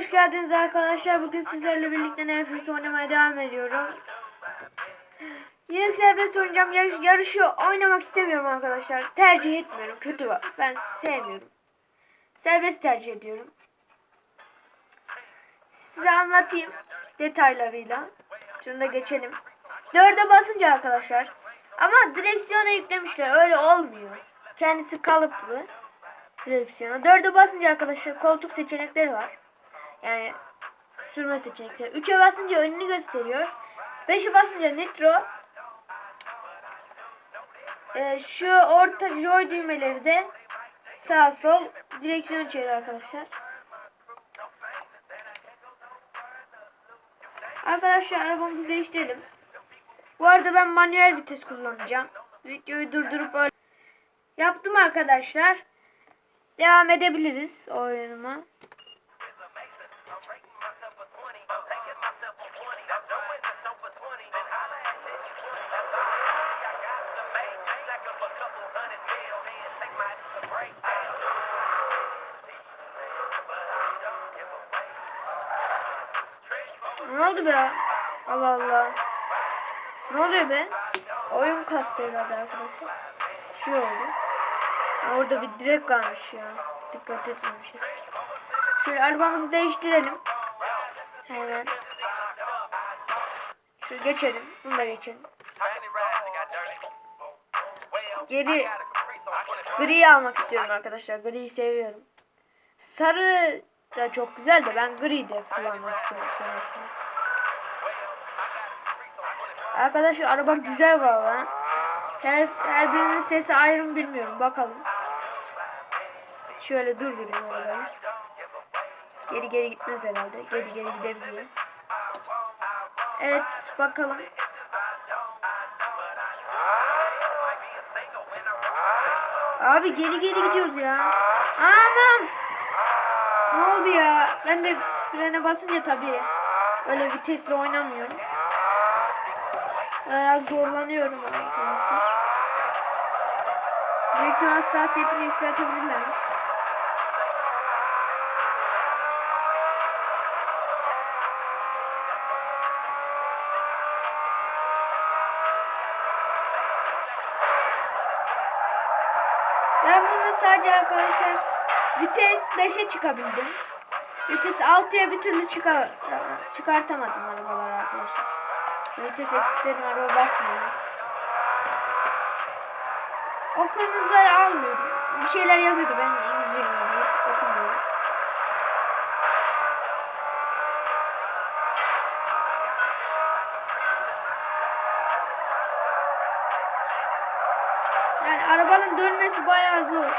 hoş geldiniz arkadaşlar. Bugün sizlerle birlikte nefes oynamaya devam ediyorum. Yine serbest oynayacağım. Yarış, yarışı oynamak istemiyorum arkadaşlar. Tercih etmiyorum. Kötü var. Ben sevmiyorum. Serbest tercih ediyorum. Size anlatayım detaylarıyla. Şunu da geçelim. Dörde basınca arkadaşlar. Ama direksiyona yüklemişler. Öyle olmuyor. Kendisi kalıplı direksiyona. Dörde basınca arkadaşlar koltuk seçenekleri var. Yani sürme seçenekleri. Üçe basınca önünü gösteriyor. Beşe basınca nitro. Ee, şu orta joy düğmeleri de sağ sol direksiyon çeviriyor arkadaşlar. Arkadaşlar arabamızı değiştirelim. Bu arada ben manuel vites kullanacağım. Videoyu durdurup öyle yaptım arkadaşlar. Devam edebiliriz oyunuma. Ne oldu be? Allah Allah. Ne oluyor be? Oyun kastı herhalde arkadaşlar. Şu oldu. Orada bir direk kalmış ya. Dikkat etmemişiz. Şöyle arabamızı değiştirelim. Hemen. Şöyle geçelim. Bunu da geçelim. Geri gri almak istiyorum arkadaşlar. Griyi seviyorum. Sarı da çok güzel de ben gri de kullanmak istiyorum. Sonra. Arkadaşlar araba güzel valla. Her, her birinin sesi ayrı mı bilmiyorum. Bakalım. Şöyle durdurayım arabayı. Geri geri gitmez herhalde. Geri geri gidebiliyor. Evet bakalım. Abi geri geri gidiyoruz ya. Anam. Ne oldu ya? Ben de frene basınca tabii öyle vitesle oynamıyorum. Bayağı zorlanıyorum arkadaşlar. Direksiyon hassasiyetini yükseltebilirler. Ben bunu sadece arkadaşlar vites 5'e çıkabildim. Vites 6'ya bir türlü çıkar çıkartamadım arabalar arkadaşlar. Vites eksilerim araba basmıyor. O kırmızıları almıyorum. Bir şeyler yazıyordu ben İngilizce bilmiyorum. Okumuyorum. Yani arabanın dönmesi bayağı zor.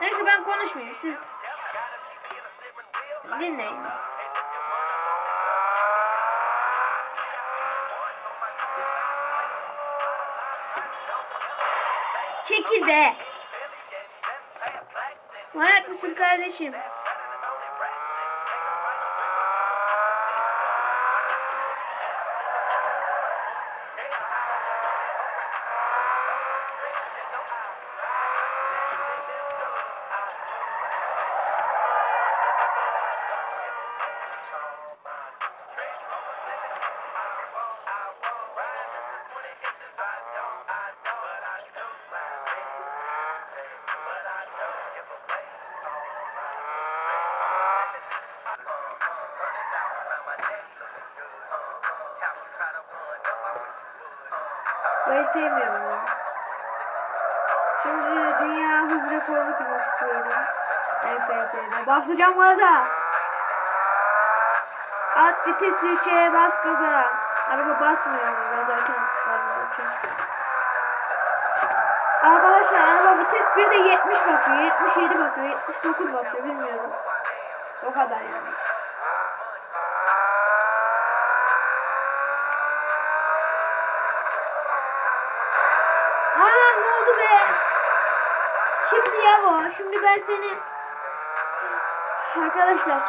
Neyse ben konuşmayayım. Siz dinleyin. Çekil be. Manyak mısın kardeşim? Burayı sevmiyorum ya. Şimdi dünya hız rekorunu kırmak istiyorum. NFS'de. Basacağım gaza. At vitesi 3'e bas gaza. Araba basmıyor ama galiba uçuyor. Arkadaşlar araba vites 1'de 70 basıyor, 77 basıyor, 79 basıyor bilmiyorum. O kadar yani. Ne oldu be? Şimdi ya bu. Şimdi ben seni... Arkadaşlar.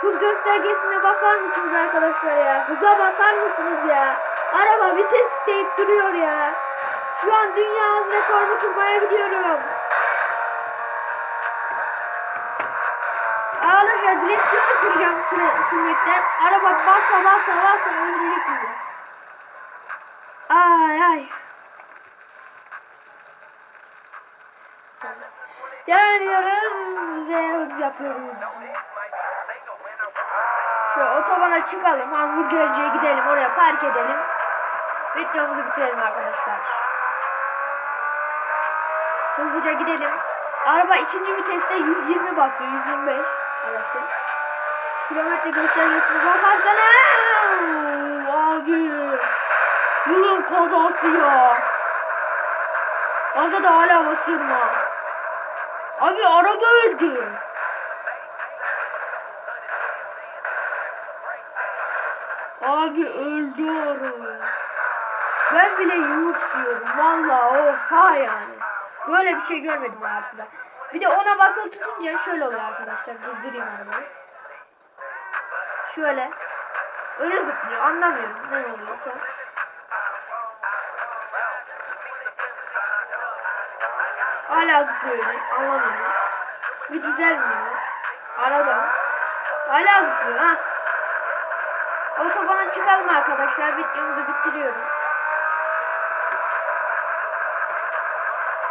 Hız göstergesine bakar mısınız arkadaşlar ya? Hıza bakar mısınız ya? Araba vites isteyip duruyor ya. Şu an dünya hız rekorunu kırmaya gidiyorum. arkadaşlar direksiyonu kıracağım sürmekten. Araba bassa bassa bassa öldürecek bizi. Ay ay. Ediyoruz ve yapıyoruz. Şöyle otobana çıkalım. Hamburgerciye gidelim. Oraya park edelim. Videomuzu bitirelim arkadaşlar. Hızlıca gidelim. Araba ikinci viteste 120 basıyor. 125 arası. Kilometre göstergesine bakarsana. Abi. Yılın kazası ya. Gaza da hala basıyorum ha. Abi araba öldü. Abi öldü araba. Ben bile yuh diyorum. Vallahi oha yani. Böyle bir şey görmedim hayatımda. Bir de ona basılı tutunca şöyle oluyor arkadaşlar. Durdurayım arabayı. Şöyle. Öyle zıplıyor. Anlamıyorum ne oluyorsa. Hala zıplıyor. Anlamıyorum. Bir düzelmiyor. Aradan. Hala zıplıyor ha. Otobana çıkalım arkadaşlar. Videomuzu bitiriyorum.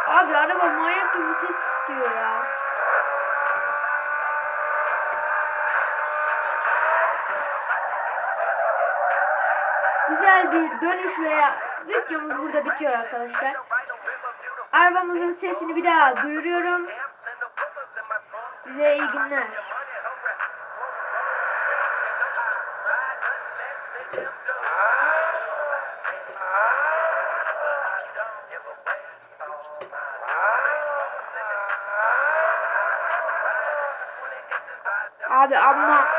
Abi araba manyak bir vites istiyor ya. Güzel bir dönüş veya videomuz burada bitiyor arkadaşlar. Arabamızın sesini bir daha duyuruyorum. Size iyi günler. Abi ama